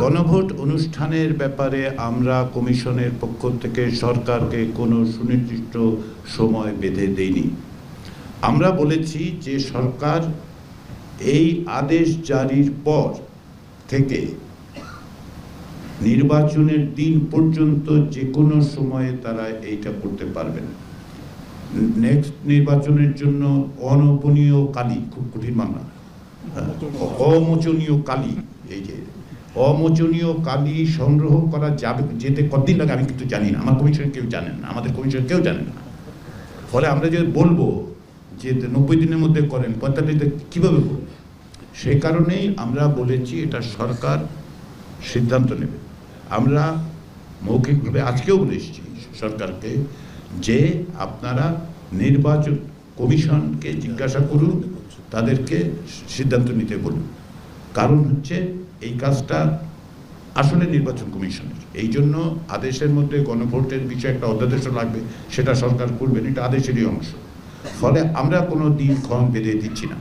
গণভোট অনুষ্ঠানের ব্যাপারে আমরা কমিশনের পক্ষ থেকে সরকারকে কোনো সুনির্দিষ্ট সময় বেঁধে দেইনি। আমরা বলেছি যে সরকার এই আদেশ জারির পর থেকে নির্বাচনের দিন পর্যন্ত যে কোনো সময়ে তারা এইটা করতে পারবেন। নেক্সট নির্বাচনের জন্য অনপনীয় কালী খুব কঠিন বাংলা হ্যাঁ, অমোচনীয় কালী এই যে অমোচনীয় কালি সংগ্রহ করা যাবে যেতে কতদিন লাগে আমি কিন্তু জানি না। আমার কমিশন কেউ জানেন না। আমাদের কমিশন কেউ জানে না। ফলে আমরা যে বলব যে নব্বই দিনের মধ্যে করেন, পঁয়তাল্লিশ দিন কীভাবে করব? সেই কারণেই আমরা বলেছি এটা সরকার সিদ্ধান্ত নেবে। আমরা মৌখিকভাবে আজকেও বলে এসেছি সরকারকে যে আপনারা নির্বাচন কমিশনকে জিজ্ঞাসা করুন, তাদেরকে সিদ্ধান্ত নিতে বলুন। কারণ হচ্ছে এই কাজটা আসলে নির্বাচন কমিশনের। এই জন্য আদেশের মধ্যে গণভোটের বিষয়ে একটা অধ্যাদেশও লাগবে, সেটা সরকার করবেন এটা আদেশেরই অংশ। ফলে আমরা কোনো দিন ক্ষণ বেঁধে দিচ্ছি না।